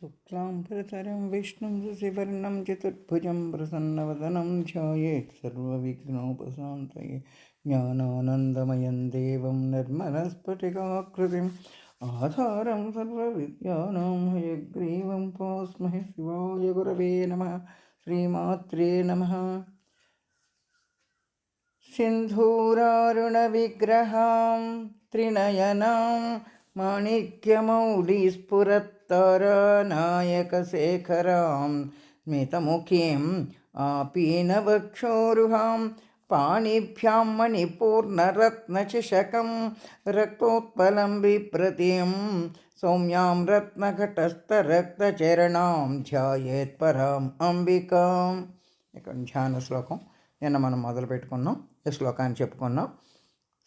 शुक्लाम्बरधरं विष्णुं शशिवर्णं चतुर्भुजं प्रसन्नवदनं ध्यायेत् सर्वविघ्नोपशान्तये ज्ञानानन्दमयं देवं निर्मलस्फटिकाकृतिम् आधारं सर्वविद्यानां हयग्रीवं पोस्महे शिवाय गुरवे नमः, श्रीमात्रे नमः। सिन्धूरारुणविग्रहां त्रिनयनां माणिक्यमौलिस्फुरत्तरनायकशेखरां स्मितमुखीम् आपीनवक्षोरुहां पाणिभ्यां मणिपूर्णरत्नशिशकं रक्तोत्पलं विप्रतिं सौम्यां రత్నఘటస్థరక్తచరణాం ధ్యాయేత్ పరాం అంబికాం ఇక్కడ ధ్యాన శ్లోకం నిన్న మనం మొదలు పెట్టుకున్నాం ఈ శ్లోకాన్ని చెప్పుకున్నాం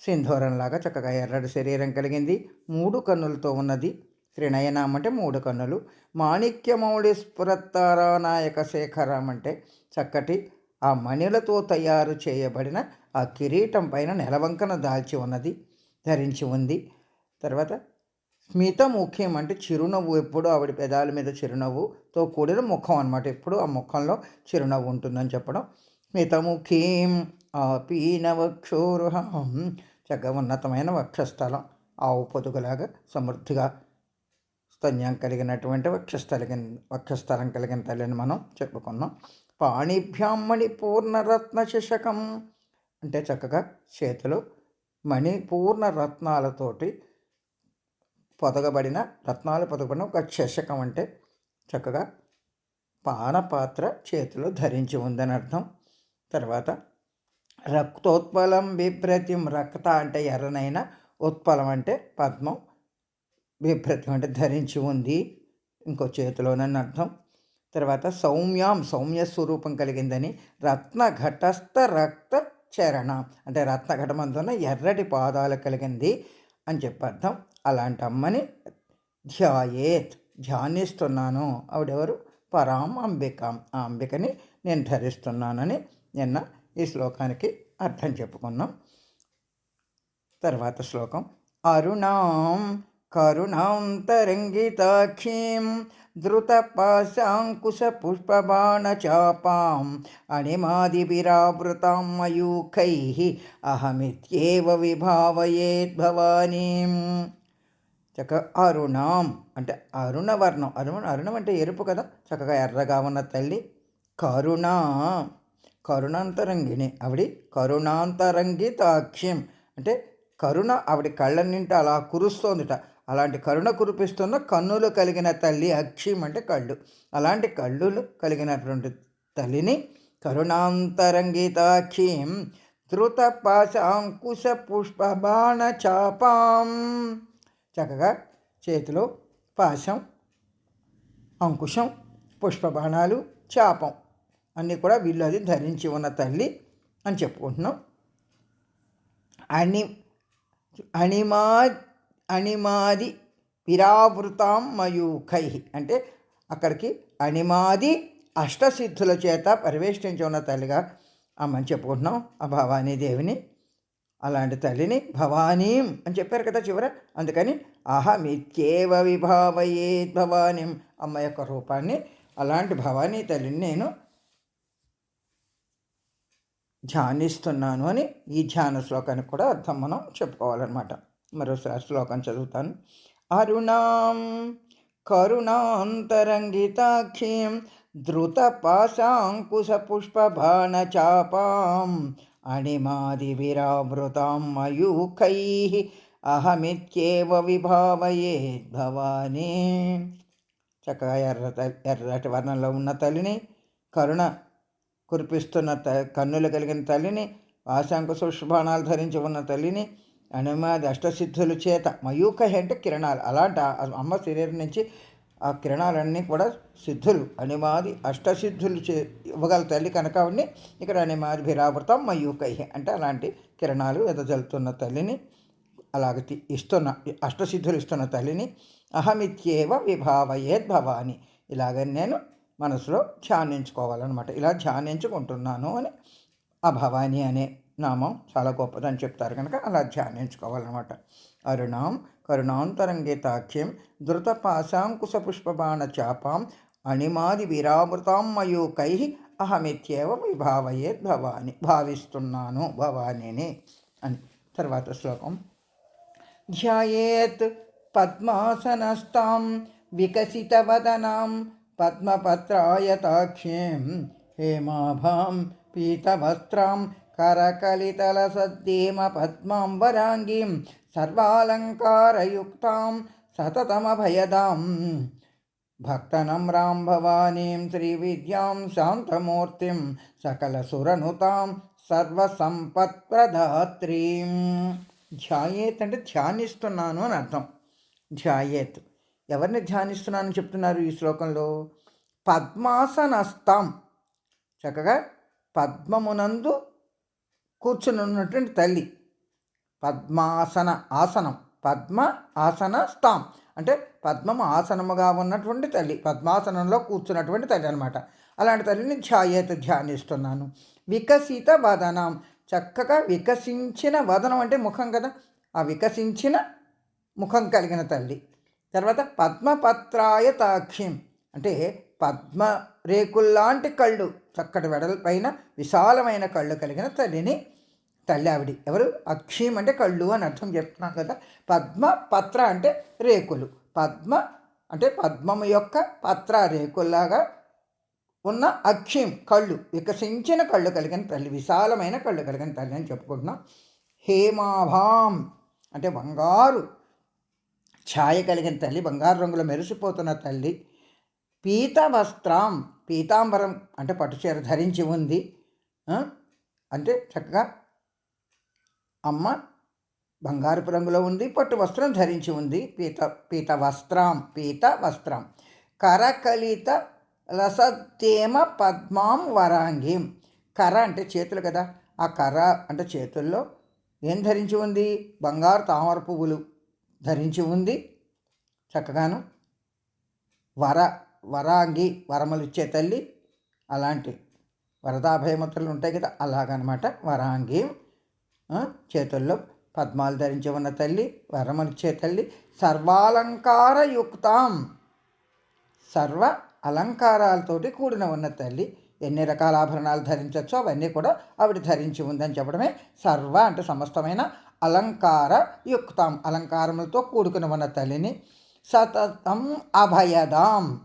సింధూరంలాగా చక్కగా ఎర్రటి శరీరం కలిగింది. మూడు కన్నులతో ఉన్నది. త్రినయనం అంటే మూడు కన్నులు. మాణిక్యమౌళి స్ఫురత్తారానాయక శేఖరం అంటే చక్కటి ఆ మణిలతో తయారు చేయబడిన ఆ కిరీటం పైన నెలవంకన దాల్చి ఉన్నది. ధరించి ఉంది. తర్వాత స్మిత ముఖ్యం అంటే చిరునవ్వు. ఎప్పుడు ఆవిడ పెదాల మీద చిరునవ్వుతో కూడిన ముఖం అనమాట ఎప్పుడు ఆ ముఖంలో చిరునవ్వు ఉంటుందని చెప్పడం. స్మితముఖీం ఆపీనవక్షోరుహం చక్కగా ఉన్నతమైన వక్షస్థలం. ఆవు పొదుగులాగా సమృద్ధిగా స్తన్యం కలిగినటువంటి వక్షస్థలిగిన వక్షస్థలం కలిగిన తల్లిని మనం చెప్పుకున్నాం. పాణిభ్యాం మణి పూర్ణరత్న శిశకం అంటే చక్కగా చేతిలో మణి పూర్ణ రత్నాలతోటి పొదగబడిన రత్నాలు పొదగబడిన ఒక శశకం అంటే చక్కగా పానపాత్ర చేతిలో ధరించి ఉందని అర్థం తర్వాత రక్తోత్పలం బిభ్రతిం రక్త అంటే ఎర్రనైన ఉత్పలం అంటే పద్మం బిభ్రతిం అంటే ధరించి ఉంది ఇంకో చేతిలోనని అర్థం. తర్వాత సౌమ్యాం సౌమ్య స్వరూపం కలిగిందని రత్న ఘటస్థ రక్త చరణ అంటే రత్నఘటమందున ఎర్రటి పాదాలు కలిగింది అని చెప్పి అర్థం. అలాంటి అమ్మని ధ్యాయేత్ ధ్యానిస్తున్నాను. ఆవిడెవరు? పరాం అంబిక ఆ అంబికని నేను ధరిస్తున్నానని నిన్న ఈ శ్లోకానికి అర్థం చెప్పుకున్నాం. తర్వాత శ్లోకం. అరుణాం కరుణాం తరంగితాక్షీం ధృతపాశాంకుశపుష్పబాణచాపాం అణిమాదిభిరావృతాం మయూఖై అహమిత్యేవ విభావయేద్ భవానీ. చక అరుణాం అంటే అరుణవర్ణం. అరుణ అరుణం అంటే ఎరుపు కదా? చక్కగా ఎర్రగా ఉన్న తల్లి. కరుణాం. కరుణాంతరంగిణి. ఆవిడ కరుణాంతరంగితాక్ష్యం అంటే కరుణ ఆవిడ కళ్ళ నింట అలా కురుస్తోందిట. అలాంటి కరుణ కురిపిస్తున్న కన్నులు కలిగిన తల్లి అక్షిం అంటే కళ్ళు. అలాంటి కళ్ళులు కలిగినటువంటి తల్లిని కరుణాంతరంగితాక్షిం ధృత పాశాంకుశ పుష్ప బాణ చాపాం. చక్కగా చేతిలో పాశం అంకుశం పుష్పబాణాలు చాపం. అన్నీ కూడా వీళ్ళు అది ధరించి ఉన్న తల్లి అని చెప్పుకుంటున్నాం. అణి అణిమా అణిమాది పిరావృతాం మయూఖై అంటే అక్కడికి అణిమాది అష్టసిద్ధుల చేత పరివేష్టించి ఉన్న తల్లిగా అమ్మని చెప్పుకుంటున్నాం ఆ భవానీ దేవిని అలాంటి తల్లిని భవానీం అని చెప్పారు కదా చివర. అందుకని అహమిత్యేవ విభావయేద్ భవానీం అమ్మ యొక్క రూపాన్ని అలాంటి భవానీ తల్లిని నేను ధ్యానిస్తున్నాను అని ఈ ధ్యాన శ్లోకానికి కూడా అర్థం మనం చెప్పుకోవాలన్నమాట. మరోసారి శ్లోకం చదువుతాను. అరుణాం కరుణాంతరంగితాక్షీం ధృతపాశాంకుశపుష్పబాణచాపాం అణిమాదివిరావృతాం మయూఖై అహమిత్యేవ విభావయే భవానీ. చక్కగా ఎర్ర ఎర్రటి వర్ణంలో ఉన్న తల్లిని కరుణ కురిపిస్తున్న త కన్నులు కలిగిన తల్లిని ఆశాంక సుష్బాణాలు ధరించి ఉన్న తల్లిని అనుమాది అష్టసిద్ధుల చేత మయూకహి అంటే కిరణాలు. అలాంటి అమ్మ శరీరం నుంచి ఆ కిరణాలన్నీ కూడా సిద్ధులు. అనిమాది అష్టసిద్ధులు చే ఇవ్వగల తల్లి కనుక ఇక్కడ అనిమాది భిరావృతం మయూకహి అంటే అలాంటి కిరణాలు ఎదజల్తున్న తల్లిని అలాగ ఇస్తున్న అష్టసిద్ధులు ఇస్తున్న తల్లిని అహమిత్యేవ విభావయేద్ భవాని ఇలాగ నేను మనసులో ధ్యానించుకోవాలన్నమాట. ఇలా ధ్యానించుకుంటున్నాను అని ఆ భవాని అనే నామం చాలా గొప్పదని చెప్తారు కనుక అలా ధ్యానించుకోవాలన్నమాట. అరుణాం కరుణాంతరంగితాఖ్యం ధృతపాశాంకుశపుష్పబాణచాపాం అణిమాది విరామృతాం మయూకై అహమిత్యేవ విభావయే భవాని భావిస్తున్నాను భవానిని అని తర్వాత శ్లోకం. ధ్యాయేత్ పద్మాసనస్తాం వికసితవదనాం పద్మపత్రాయతాక్ష్యం హేమాభాం పీతవస్త్రాం కరకలితలసద్దీమ పద్మాం సర్వాలంకారయుక్తాం సతతమభయదాం. భక్తనమ్రాం భవానీం శ్రీవిద్యాం శాంతమూర్తిం సకలసురనుతాం సర్వసంపత్ప్రధాత్రీం ధ్యాయేత్ అంటే ధ్యానిస్తున్నాను అని అర్థం. ధ్యాయేత్. ఎవరిని ధ్యానిస్తున్నానని చెప్తున్నారు ఈ శ్లోకంలో? పద్మాసనస్తాం చక్కగా పద్మమునందు కూర్చుని ఉన్నటువంటి తల్లి. పద్మాసన ఆసనం. పద్మ ఆసన స్థాం అంటే పద్మము ఆసనముగా ఉన్నటువంటి తల్లి. పద్మాసనంలో కూర్చున్నటువంటి తల్లి అనమాట అలాంటి తల్లిని ధ్యాయేత ధ్యానిస్తున్నాను. వికసిత వదనం. చక్కగా వికసించిన వదనం అంటే ముఖం కదా? ఆ వికసించిన ముఖం కలిగిన తల్లి. తర్వాత పద్మపత్రాయ తాక్ష్యం అంటే పద్మ రేకుల్లాంటి కళ్ళు. చక్కటి వెడల్పైన విశాలమైన కళ్ళు కలిగిన తల్లిని తల్లి ఆవిడి ఎవరు? అక్షయం అంటే కళ్ళు అని అర్థం చెప్తున్నాం కదా. పద్మ పత్ర అంటే రేకులు. పద్మ అంటే పద్మము యొక్క పత్ర రేకుల్లాగా ఉన్న అక్షయం కళ్ళు. వికసించిన కళ్ళు కలిగిన తల్లి. విశాలమైన కళ్ళు కలిగిన తల్లి అని చెప్పుకుంటున్నాం. హేమాభాం అంటే బంగారు ఛాయ కలిగిన తల్లి బంగారు రంగులో మెరిసిపోతున్న తల్లి పీత వస్త్రం పీతాంబరం అంటే పట్టుచీర ధరించి ఉంది. అంటే చక్కగా అమ్మ బంగారపు రంగులో ఉంది పట్టు వస్త్రం ధరించి ఉంది. పీత పీత వస్త్రం పీత వస్త్రం కరకలిత రసతేమ పద్మాం వరాంగిం. కర అంటే చేతులు కదా. ఆ కర అంటే చేతుల్లో ఏం ధరించి ఉంది? బంగారు తామర పువ్వులు. ధరించి ఉంది. చక్కగాను వర వరాంగి వరములు ఇచ్చే తల్లి అలాంటి వరదాభయముత్రలు ఉంటాయి కదా అలాగనమాట. వరాంగి చేతుల్లో పద్మాలు ధరించి ఉన్న తల్లి వరములిచ్చే తల్లి సర్వాలంకారయుక్తాం. సర్వ అలంకారాలతోటి కూడిన ఉన్న తల్లి ఎన్ని రకాల ఆభరణాలు ధరించవచ్చో అవన్నీ కూడా ఆవిడ ధరించి ఉందని చెప్పడమే సర్వ అంటే సమస్తమైన అలంకార యుక్తం. అలంకారములతో కూడుకుని ఉన్న తల్లిని సతతం అభయదాం.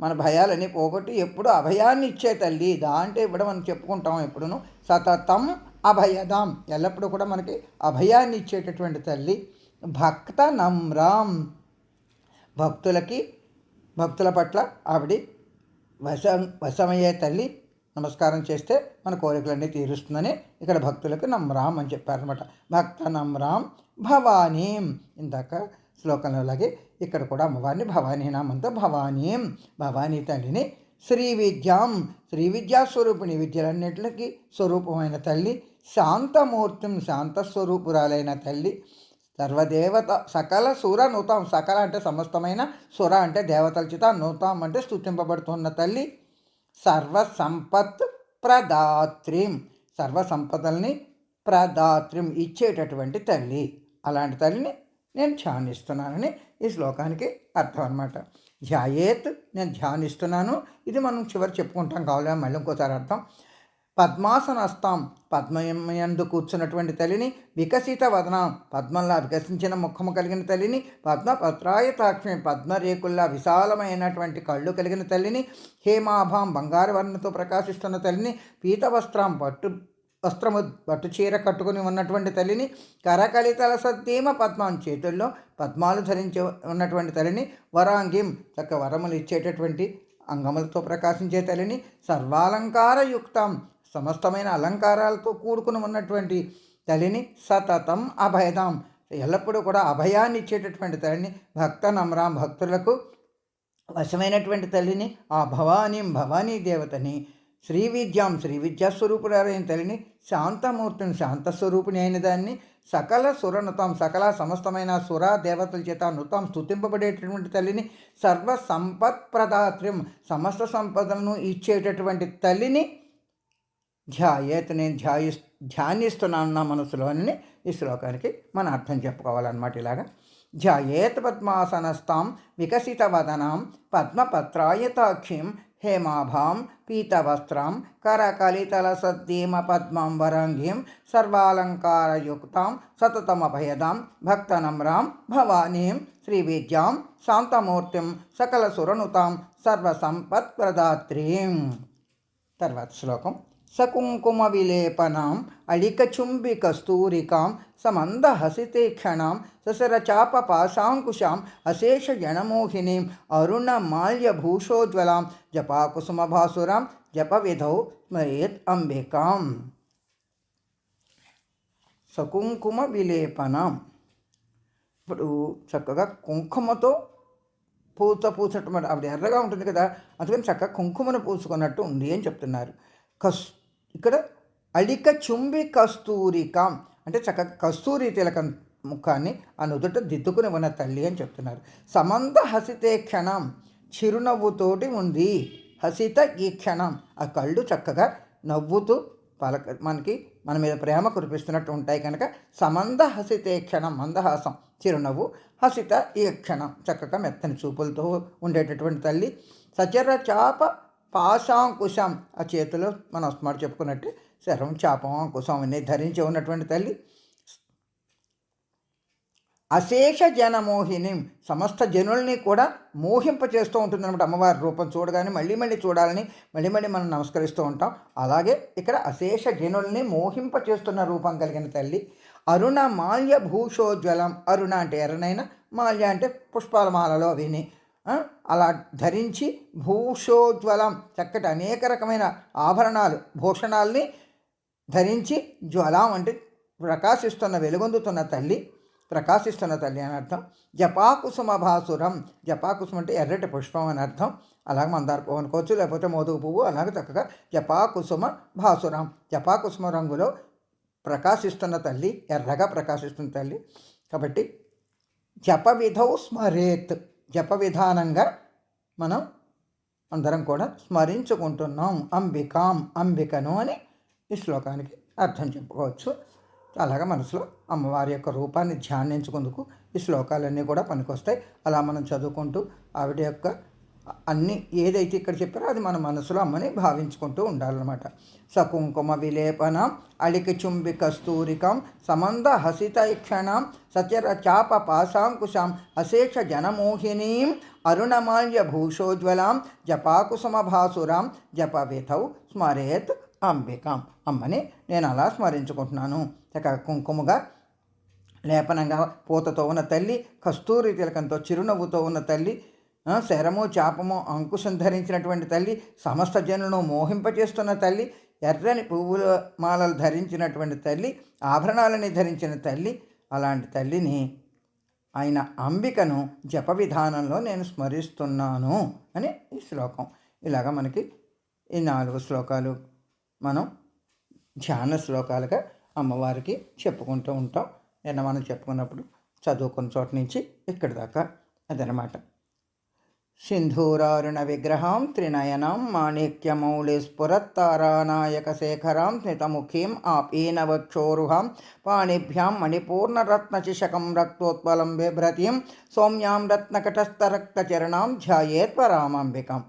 మన భయాలని పోగొట్టి ఎప్పుడు అభయాన్ని ఇచ్చే తల్లి దాంట్లో ఇవ్వడం మనం చెప్పుకుంటాం ఎప్పుడును. సతతం అభయదాం. ఎల్లప్పుడూ కూడా మనకి అభయాన్ని ఇచ్చేటటువంటి తల్లి భక్త నమ్రాం. భక్తులకి భక్తుల పట్ల ఆవిడ వశం వశమయ్యే తల్లి నమస్కారం చేస్తే మన కోరికలన్నీ తీరుస్తుందని ఇక్కడ భక్తులకు నమ్రాం అని చెప్పారనమాట భక్త నమ్రాం భవానీం. ఇందాక శ్లోకంలో అలాగే ఇక్కడ కూడా అమ్మవారిని భవానీ నామంతో భవానీం. భవానీ తల్లిని శ్రీ విద్యాం. శ్రీ విద్యా స్వరూపిణి విద్యలన్నింటికి స్వరూపమైన తల్లి శాంతమూర్తిం శాంత స్వరూపురాలైన తల్లి సర్వదేవత సకల సుర నూతాం. సకల అంటే సమస్తమైన సుర అంటే దేవతల చేత నూతాం అంటే స్థుతింపబడుతున్న తల్లి సర్వ సంపత్ ప్రదాత్రిం. సర్వసంపదల్ని ప్రదాత్రిం ఇచ్చేటటువంటి తల్లి. అలాంటి తల్లిని నేను ధ్యానిస్తున్నానని ఈ శ్లోకానికి అర్థం అనమాట ధ్యాయేత్ నేను ధ్యానిస్తున్నాను. ఇది మనం చివరి చెప్పుకుంటాం కావాలి? మళ్ళీ ఇంకోసారి అర్థం. పద్మాసనస్తాం. పద్మయందు కూర్చున్నటువంటి తల్లిని వికసిత వదనం. పద్మంలా వికసించిన ముఖము కలిగిన తల్లిని పద్మ పత్రాయతాక్ష్మి పద్మరేకుల్లా విశాలమైనటువంటి కళ్ళు కలిగిన తల్లిని హేమాభాం బంగారు వర్ణతో ప్రకాశిస్తున్న తల్లిని పీత వస్త్రం పట్టు వస్త్రము పట్టు చీర కట్టుకుని ఉన్నటువంటి తల్లిని కరకలితల సద్దీమ పద్మం చేతుల్లో పద్మాలు ధరించి ఉన్నటువంటి తల్లిని వరాంగిం చక్క వరములు ఇచ్చేటటువంటి అంగములతో ప్రకాశించే తల్లిని సర్వాలంకారయుక్తం. సమస్తమైన అలంకారాలతో కూడుకుని ఉన్నటువంటి తల్లిని సతతం అభయదాం. ఎల్లప్పుడూ కూడా అభయాన్ని ఇచ్చేటటువంటి తల్లిని భక్త నమ్రాం భక్తులకు వశమైనటువంటి తల్లిని ఆ భవానీ భవానీ దేవతని శ్రీ విద్యాం శ్రీ విద్యాస్వరూపురాలైన తల్లిని శాంతమూర్తిని శాంతస్వరూపిణి అయిన దాన్ని సకల సురనుతాం సకల సమస్తమైన సుర దేవతల చేత నృతం స్థుతింపబడేటటువంటి తల్లిని సర్వ సంపత్ ప్రదాత్రం సమస్త సంపదలను ఇచ్చేటటువంటి తల్లిని ధ్యాయేత నేను ధ్యాయి ధ్యానిస్తున్నాను నా మనసులో అని ఈ శ్లోకానికి మన అర్థం చెప్పుకోవాలన్నమాట ఇలాగా. ధ్యాయేత్ పద్మాసనస్తాం వికసితవదనాం పద్మపత్రాయతాక్షిం హేమాభాం పీతవస్త్రాం కరకలితలసద్దీమ పద్మం వరంగీం సర్వాలంకారయుక్తాం సతతమభయదాం భక్తనమ్రాం భవానీం శ్రీవిద్యాం శాంతమూర్తిం సకల సురనుతాం సర్వసంపత్ప్రదాత్రీం. తర్వాత శ్లోకం సకుంకుమ విలేపనాం అళికచుంబి కస్తూరికాం సమందహసితేక్షణాం ససరచాప పాశాంకుశాం అశేష జనమోహినీం అరుణ మాల్యభూషోజ్వలాం జపాకుసుమభాసురాం జపవిధౌ స్మరేత్ అంబికాం సకుంకుమ విలేపనం ఇప్పుడు చక్కగా కుంకుమతో పూత పూసటం అంటే ఆవిడ ఎర్రగా ఉంటుంది కదా అందుకని చక్కగా కుంకుమను పూసుకున్నట్టు ఉంది అని చెప్తున్నారు. కస్ ఇక్కడ అలిక చుంబి కస్తూరికం అంటే చక్కగా కస్తూరి తిలకం ముఖాన్ని ఆ నుదుట దిద్దుకుని ఉన్న తల్లి అని చెప్తున్నారు. సమంత హసితే క్షణం చిరునవ్వుతోటి ఉంది. హసిత ఈ క్షణం. ఆ కళ్ళు చక్కగా నవ్వుతూ పలక మనకి మన మీద ప్రేమ కురిపిస్తున్నట్టు ఉంటాయి కనుక సమంద హసితే క్షణం మందహాసం చిరునవ్వు హసిత ఈ క్షణం చక్కగా మెత్తని చూపులతో ఉండేటటువంటి తల్లి. సచర చాప పాశాంకుశం. ఆ చేతిలో మనం స్మార్ట్ చెప్పుకున్నట్టు శరం చాపం అంకుశం అన్నీ ధరించి ఉన్నటువంటి తల్లి. అశేష జనమోహిని. సమస్త జనుల్ని కూడా మోహింప చేస్తూ ఉంటుందన్నమాట అమ్మవారి రూపం చూడగానే. మళ్ళీ మళ్ళీ చూడాలని మళ్ళీ మళ్ళీ మనం నమస్కరిస్తూ ఉంటాం. అలాగే ఇక్కడ అశేష జనుల్ని మోహింప చేస్తున్న రూపం కలిగిన తల్లి. అరుణ మాల్య భూషోజ్వలం అరుణ అంటే ఎర్రనైన మాల్య అంటే పుష్పాల మాలలో విని అలా ధరించి భూషోజ్వలం చక్కటి అనేక రకమైన ఆభరణాలు భూషణాల్ని ధరించి జ్వలం అంటే ప్రకాశిస్తున్న వెలుగొందుతున్న తల్లి ప్రకాశిస్తున్న తల్లి అని అర్థం. జపాకుసుమ భాసురం జపాకుసుమ అంటే ఎర్రటి పుష్పం అని అర్థం. అలాగే మందార పువ్వు అనుకోవచ్చు లేకపోతే మోదుగు పువ్వు అలాగే చక్కగా జపాకుసుమ భాసురం. జపాకుసుమ రంగులో ప్రకాశిస్తున్న తల్లి ఎర్రగా ప్రకాశిస్తున్న తల్లి. కాబట్టి జప విధౌ స్మరేత్. జప విధానంగా మనం అందరం కూడా స్మరించుకుంటున్నాం. అంబికాం అంబికను అని ఈ శ్లోకానికి అర్థం చెప్పుకోవచ్చు. అలాగా మనసులో అమ్మవారి యొక్క రూపాన్ని ధ్యానించుకుందుకు ఈ శ్లోకాలన్నీ కూడా పనికొస్తాయి. అలా మనం చదువుకుంటూ ఆవిడ యొక్క అన్ని ఏదైతే ఇక్కడ చెప్పారో అది మన మనసులో అమ్మని భావించుకుంటూ ఉండాలన్నమాట. సకుంకుమ విలేపనం అళికి చుంబి కస్తూరికం సమంద హసితైక్షణం సచర చాప పాశాంకుశాం అశేష జనమోహినీం అరుణమాల్య భూషోజ్వలాం జపాకుసుమభాసురాం జపవిధౌ స్మరేత్ అంబికాం. అమ్మని నేను అలా స్మరించుకుంటున్నాను. ఇక కుంకుమగా లేపనంగా పూతతో ఉన్న తల్లి కస్తూరి తిలకంతో చిరునవ్వుతో ఉన్న తల్లి శరము చాపము అంకుశం ధరించినటువంటి తల్లి సమస్త జనులను మోహింపచేస్తున్న తల్లి ఎర్రని పువ్వుల మాలలు ధరించినటువంటి తల్లి ఆభరణాలని ధరించిన తల్లి అలాంటి తల్లిని ఆయన అంబికను జప విధానంలో నేను స్మరిస్తున్నాను అని ఈ శ్లోకం. ఇలాగ మనకి ఈ నాలుగు శ్లోకాలు మనం ధ్యాన శ్లోకాలుగా అమ్మవారికి చెప్పుకుంటూ ఉంటాం. నిన్న మనం చెప్పుకున్నప్పుడు చదువుకున్న చోట నుంచి ఇక్కడి దాకా అదనమాట. సింధూరారుణ విగ్రహం త్రినయనం మాణిక్యమౌళి స్ఫురత్తారానాయక శేఖరాం స్మితముఖీం ఆపీనవక్షోరుహం పాణిభ్యాం మణిపూర్ణరత్నచిషకం రక్తోత్పలం బిభ్రతీం సౌమ్యాం రత్నకటస్థరక్తచరణాం ధ్యాయేత్వరామంబికం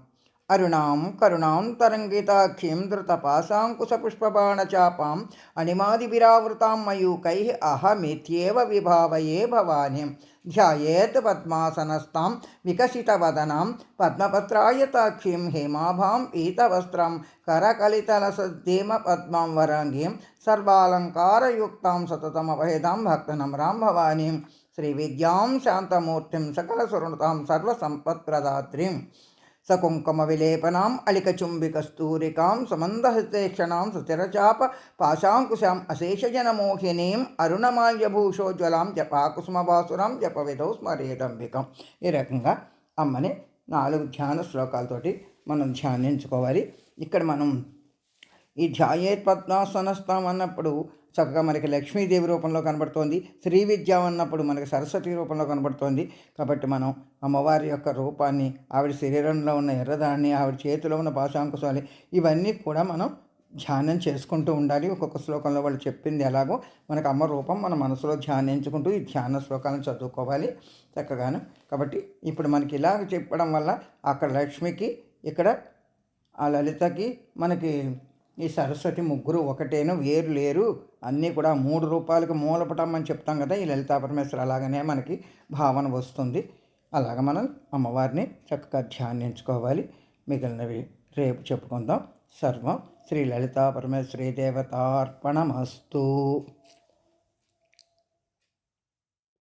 అరుణాం కరుణాం తరంగితాక్షీం ధృతపాశాంకుశపుష్పబాణచాపాం అణిమాదివిరావృతాం మయూకై అహమిత్యేవ విభావయే భవానీం ధ్యాయేత్ పద్మాసనస్తాం వికసితవదనాం పద్మపత్రాయతాక్షీం హేమాభాం పీతవస్త్రం కరకలితలసద్దీమ పద్మాం వరాంగీం సర్వాలంకారయుక్తాం సతతమభేదాం భక్తనమ్రాం భవానీం శ్రీవిద్యాం శాంతమూర్తిం సకలసురుణతాం సర్వసంపత్ప్రదాత్రీం సకుంకుమవిలేపనాం అళికచుంబికస్తూరికాం సుమందహస్తేక్షణాం సుచిరచాప పాశాంకుశాం అశేషజనమోహినీం అరుణమాల్యభూషోజ్వలాం జపాకుసుమభాసురాం జపవిధౌ స్మరేదంబికం ఈ రకంగా అమ్మని నాలుగు ధ్యాన శ్లోకాలతోటి మనం ధ్యానించుకోవాలి. ఇక్కడ మనం ఈ ధ్యాయేత్ పద్మాసనస్థం అన్నప్పుడు చక్కగా మనకి లక్ష్మీదేవి రూపంలో కనబడుతోంది. శ్రీ విద్య అన్నప్పుడు మనకి సరస్వతి రూపంలో కనబడుతోంది. కాబట్టి మనం అమ్మవారి యొక్క రూపాన్ని ఆవిడ శరీరంలో ఉన్న ఎర్రదాన్ని ఆవిడ చేతిలో ఉన్న పాశాంకుశాలి ఇవన్నీ కూడా మనం ధ్యానం చేసుకుంటూ ఉండాలి. ఒక్కొక్క శ్లోకంలో వాళ్ళు చెప్పింది ఎలాగో మనకు అమ్మ రూపం మన మనసులో ధ్యానించుకుంటూ ఈ ధ్యాన శ్లోకాలను చదువుకోవాలి చక్కగాను. కాబట్టి ఇప్పుడు మనకి ఇలాగ చెప్పడం వల్ల అక్కడ లక్ష్మికి ఇక్కడ ఆ లలితకి మనకి ఈ సరస్వతి ముగ్గురు ఒకటేను వేరు లేరు. అన్నీ కూడా మూడు రూపాయలకు మూలపటం అని చెప్తాం కదా ఈ లలితా పరమేశ్వరు అలాగనే మనకి భావన వస్తుంది. అలాగ మనం అమ్మవారిని చక్కగా ధ్యానించుకోవాలి. మిగిలినవి రేపు చెప్పుకుందాం. సర్వం శ్రీ లలితా పరమేశ్వరి దేవతార్పణమస్తు.